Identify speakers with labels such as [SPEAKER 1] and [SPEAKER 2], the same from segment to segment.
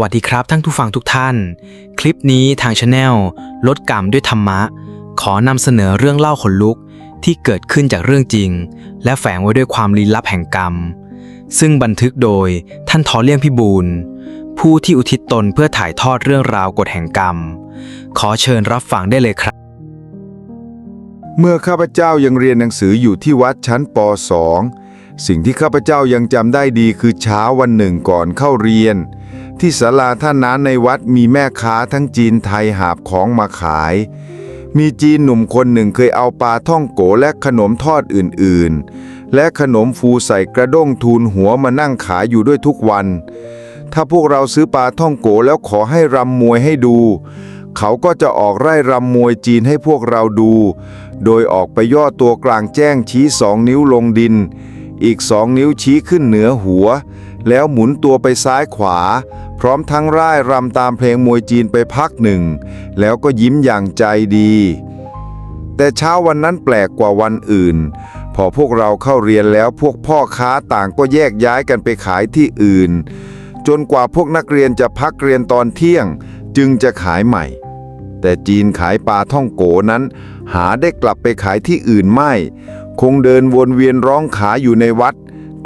[SPEAKER 1] วัสดีครับท่านผู้ฟังทุกท่าน คลิปนี้ทางช anel ลดกรรมด้วยธรรมะ ขอนำเสนอเรื่องเล่าขนลุกที่เกิดขึ้นจากเรื่องจริง และแฝงไว้ด้วยความลี้ลับแห่งกรรม ซึ่งบันทึกโดยท่านทอเลี่ยงพิบูลผู้ที่อุทิศตนเพื่อถ่ายทอดเรื่องราวกฎแห่งกรรม ขอเชิญรับฟังได้เลยครับ
[SPEAKER 2] เมื่อข้าพเจ้ายังเรียนหนังสืออยู่ที่วัดชั้นป .2 สิ่งที่ข้าพเจ้ายังจำได้ดีคือเช้าวันหนึ่งก่อนเข้าเรียน ที่ศาลาท่าน้ำในวัดมีแม่ค้าทั้งจีนไทยหาบของมาขาย มีจีนหนุ่มคนหนึ่งเคยเอาปลาท่องโกและขนมทอดอื่นๆ และขนมฟูใส่กระด้งทูลหัวมานั่งขายอยู่ด้วยทุกวัน ถ้าพวกเราซื้อปลาท่องโกแล้วขอให้รำมวยให้ดู เขาก็จะออกไร่รำมวยจีนให้พวกเราดู โดยออกไปย่อตัวกลางแจ้งชี้สองนิ้วลงดิน อีกสองนิ้วชี้ขึ้นเหนือหัว แล้วหมุนตัวไปซ้ายขวา พร้อมทั้งร่ายรำตามเพลงมวยจีนไปพักหนึ่ง แล้วก็ยิ้มอย่างใจดี แต่เช้าวันนั้นแปลกกว่าวันอื่น พอพวกเราเข้าเรียนแล้วพวกพ่อค้าต่างก็แยกย้ายกันไปขายที่อื่น จนกว่าพวกนักเรียนจะพักเรียนตอนเที่ยง จึงจะขายใหม่ แต่จีนขายปลาท่องโกนั้น หาได้กลับไปขายที่อื่นไม่ คงเดินวนเวียนร้องขายอยู่ในวัด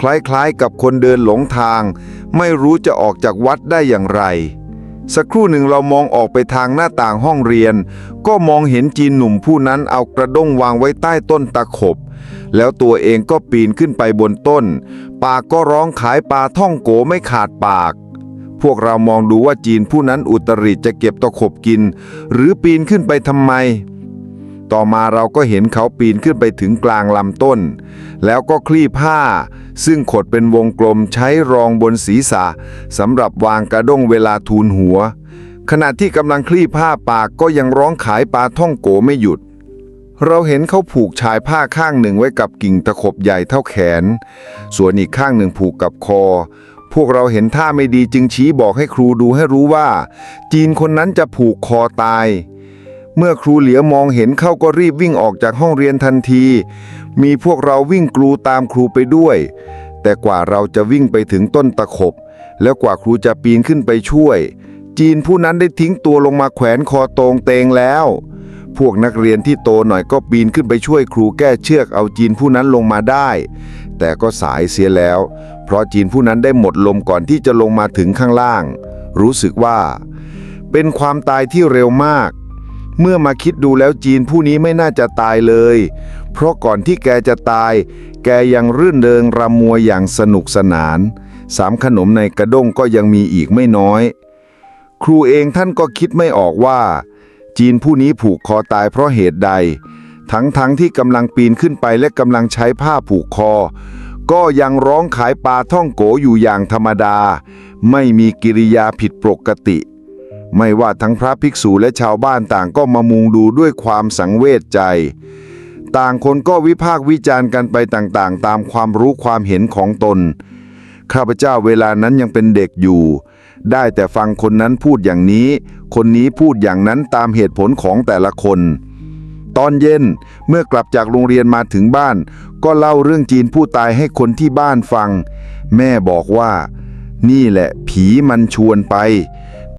[SPEAKER 2] คล้ายๆกับคนเดินหลงทาง ไม่รู้จะออกจากวัดได้อย่างไร สักครู่หนึ่งเรามองออกไปทางหน้าต่างห้องเรียน ก็มองเห็นจีนหนุ่มผู้นั้นเอากระด้งวางไว้ใต้ต้นตะขบ แล้วตัวเองก็ปีนขึ้นไปบนต้น ปากก็ร้องขายปลาท่องโกไม่ขาดปากพวกเรามองดูว่าจีนผู้นั้นอุตริจะเก็บตะขบกิน หรือปีนขึ้นไปทำไม ต่อมาเราก็เห็นเขาปีนขึ้นไปถึงกลางลำต้น แล้วก็คลี่ผ้า ซึ่งขดเป็นวงกลมใช้รองบนศีรษะสำหรับวางกระด้งเวลาทูลหัว ขณะที่กำลังคลี่ผ้าปากก็ยังร้องขายปลาท่องโกไม่หยุด เราเห็นเขาผูกชายผ้าข้างหนึ่งไว้กับกิ่งตะขบใหญ่เท่าแขน ส่วนอีกข้างหนึ่งผูกกับคอพวกเราเห็นท่าไม่ดีจึงชี้บอกให้ครูดูให้รู้ว่า จีนคนนั้นจะผูกคอตาย เมื่อครูเหลียวมองเห็นเข้าก็รีบวิ่งออกจากห้องเรียนทันที มีพวกเราวิ่งกลูตามครูไปด้วย แต่กว่าเราจะวิ่งไปถึงต้นตะขบ แล้วกว่าครูจะปีนขึ้นไปช่วย จีนผู้นั้นได้ทิ้งตัวลงมาแขวนคอตรงเตงแล้ว พวกนักเรียนที่โตหน่อยก็ปีนขึ้นไปช่วยครูแก้เชือกเอาจีนผู้นั้นลงมาได้ แต่ก็สายเสียแล้ว เพราะจีนผู้นั้นได้หมดลมก่อนที่จะลงมาถึงข้างล่าง รู้สึกว่า เป็นความตายที่เร็วมาก เมื่อมาคิดดูแล้วจีนผู้นี้ไม่น่าจะตายเลย เพราะก่อนที่แกจะตาย แกยังรื่นเริงรำมวยอย่างสนุกสนาน สามขนมในกระด้งก็ยังมีอีกไม่น้อย ครูเองท่านก็คิดไม่ออกว่า จีนผู้นี้ผูกคอตายเพราะเหตุใด ทั้งๆทที่กำลังปีนขึ้นไปและกำลังใช้ผ้าผูกคอ ก็ยังร้องขายปลาท่องโกอยู่อย่างธรรมดา ไม่มีกิริยาผิดปกติ ไม่ว่าทั้งพระภิกษุและชาวบ้านต่างก็มามุงดูด้วยความสังเวชใจ ต่างคนก็วิพากษ์วิจารณ์กันไปต่างๆ ตามความรู้ความเห็นของตน ข้าพเจ้าเวลานั้นยังเป็นเด็กอยู่ ได้แต่ฟังคนนั้นพูดอย่างนี้ คนนี้พูดอย่างนั้นตามเหตุผลของแต่ละคน ตอนเย็นเมื่อกลับจากโรงเรียนมาถึงบ้าน ก็เล่าเรื่องจีนผู้ตายให้คนที่บ้านฟัง แม่บอกว่า นี่แหละผีมันชวนไป